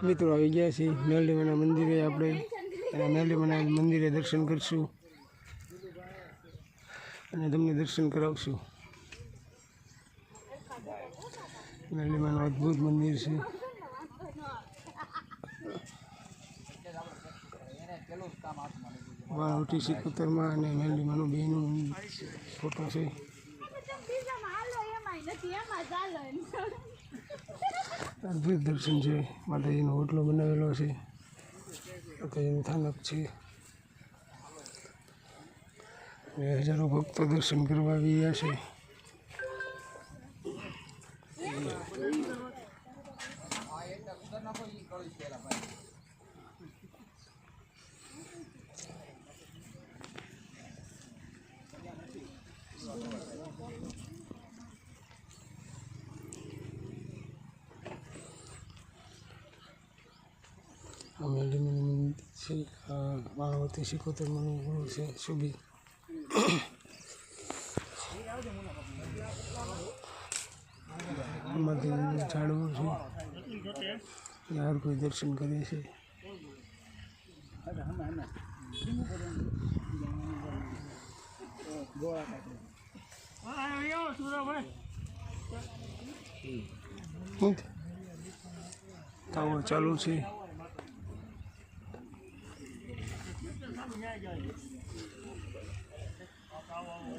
મિત્રો, આવી ગયા છીએ મેરડીમાના મંદિરે આપણે. અને મેરડીમાના મંદિરે દર્શન કરીશું. અને તમને દર્શન કરાવશું. મેરડીમાનું અદ્ભુત મંદિર છે. વાળોટી સિકોતરમાં અને મેરડીમાનું બેનું ફોટો છે. અદ્ભુત દર્શન છે, માતાજીનો હોટલો બનાવેલો છે. માતાજીનું થાનક છે. હજારો ભક્તો દર્શન કરવા આવી રહ્યા છે. માળવતી સિકોતરમાંનું ગુરુ છે સુબી માતાજીનું ઝાડવું છે. યાર કોઈ દર્શન કરે છે ટાવર ચાલુ છે.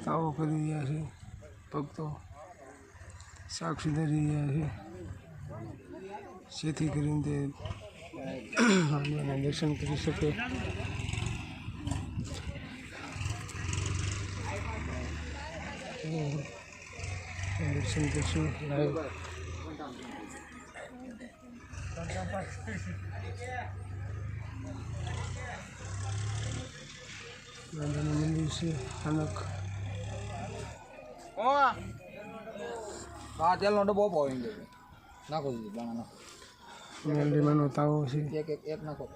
તાવો કરી રહ્યા છે, ભક્તો શાક સુધારી રહ્યા છે. જેથી કરીને તે દર્શન કરી શકે. દર્શન કરશું. લાઈવ. દાદાનું મંદિર છે સ્થાનક આ તેલનો ડબ્બો એમ જોઈએ નાખો દીધી દાણા નાખો. મેલડીમાંનો તાવો છે. એક એક નાખો.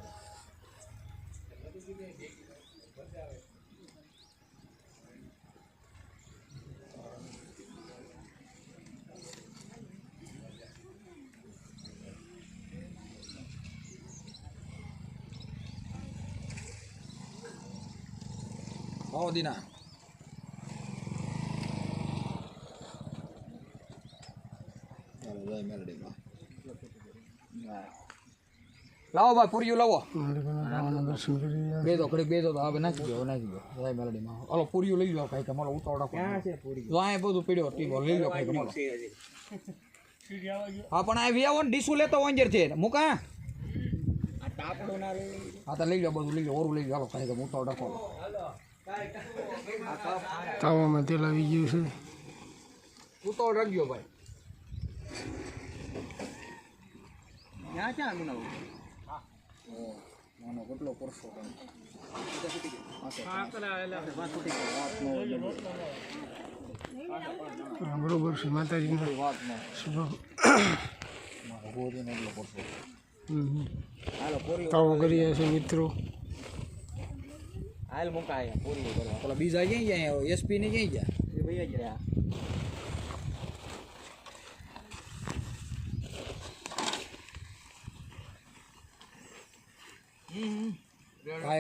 આવો દીના લાવો ભાઈ પૂરીયું લાવો બે તો ઘડી બે તો હવે નાખી દો નાખી દો રાય મેલડીમાં હાલો પૂરીયું લઈ જાઓ ખાઈ કમાલો ઉતાવળા ક્યાં છે પૂરી જો આ બધું પીડ્યો લઈ જાઓ ખાઈ કમાલો હા પણ આ વ્યાવો ને ડીસું લેતો વંજર છે મૂકા હા તો લઈ લો બધું લઈ લો ઓરું લઈ લો હાલો ખાઈ કમ ઉતાવળ રાખો તાવામાં તેલ આવી ગયું છે. ઉતાવળ રાખજો ભાઈ. નાનો કેટલો પરસો હા, બરોબર છે માતાજીનો શુભ તાવો કરી છે મિત્રો. હાલ મુકાય પૂરી કરવા. પેલા બીજા ક્યાં ગયા? એસપી ને ક્યાં ગયા? એ ભાઈ ગયા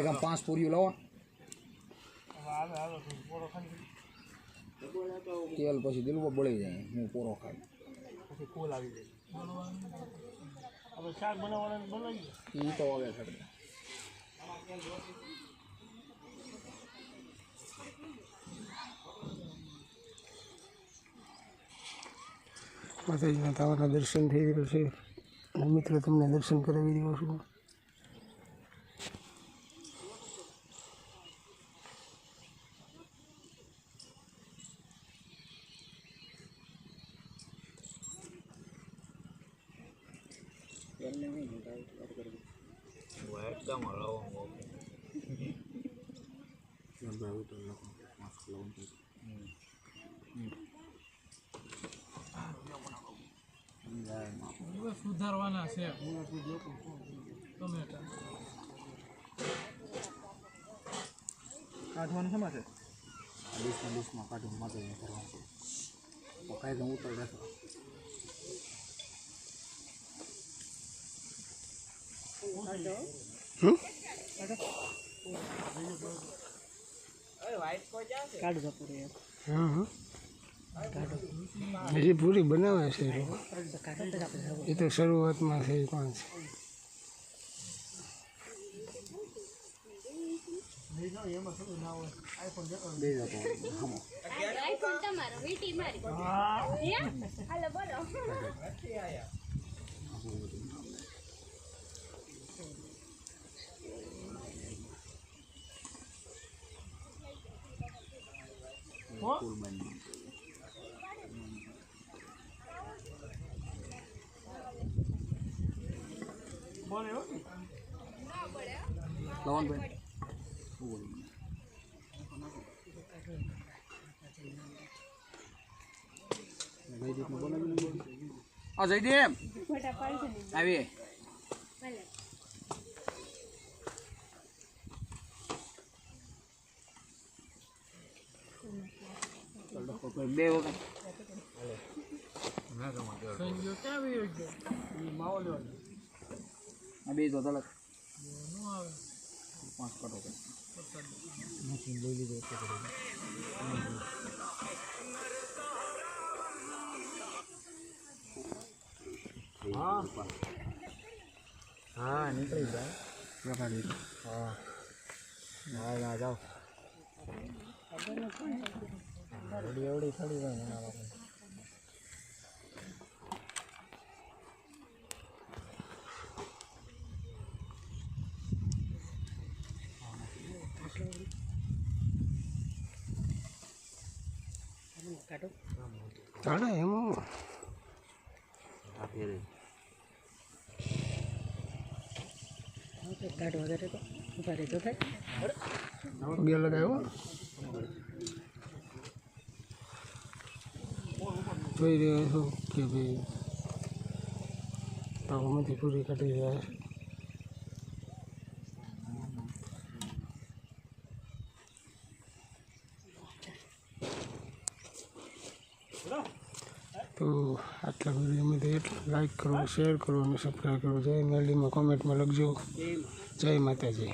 કામ પાંચ પૂરીઓ લાવો. તેલ પછી દિલ ઉપર બળી જાય. હું પૂરો ખાઈ. ઈ તો આવે ખડે માતાજીના તાવાના દર્શન થઈ રહ્યું છે. અને મિત્રો તમને દર્શન કરાવી રહ્યો છું. સુધારવાના છે. ટમેટા કાઢવાનું શેમાં છે ડીશમાં ડીશમાં કાઢીને માતાજીને કરવાનું છે. તો કાંઈ તો ઉતર રહેશે કાઢો. પૂરી હા હા હજી પૂરી બનાવે છે એ તો શરૂઆતમાં છે પણ છે. આઈફોન તમારો વીટી મારી હે? હાલો બોલો લવનભાઈ આ જયદેવ ફોટા પાડશે ને આવી ભલે બે વખત આ બે જોતા તલક પાંચ કટો કર હા. નીકળી જાય હા. હા ના જાઓ. એવડી એવડી થોડી હોય એના કાઢો. કાઢો એમાં. કાઢો વગર તો. ઊભા રહેતો થાય પગે લગાવ્યો જોઈ રહ્યો છું કે ભાઈ પાકોમાંથી પૂરી કાઢી રહ્યા. છે તો આટલા વિડીયોમાંથી એટલું લાઇક કરો શેર કરો અને સબસ્ક્રાઈબ કરો. જય મેલીમાં કોમેન્ટમાં લખજો. જય માતાજી.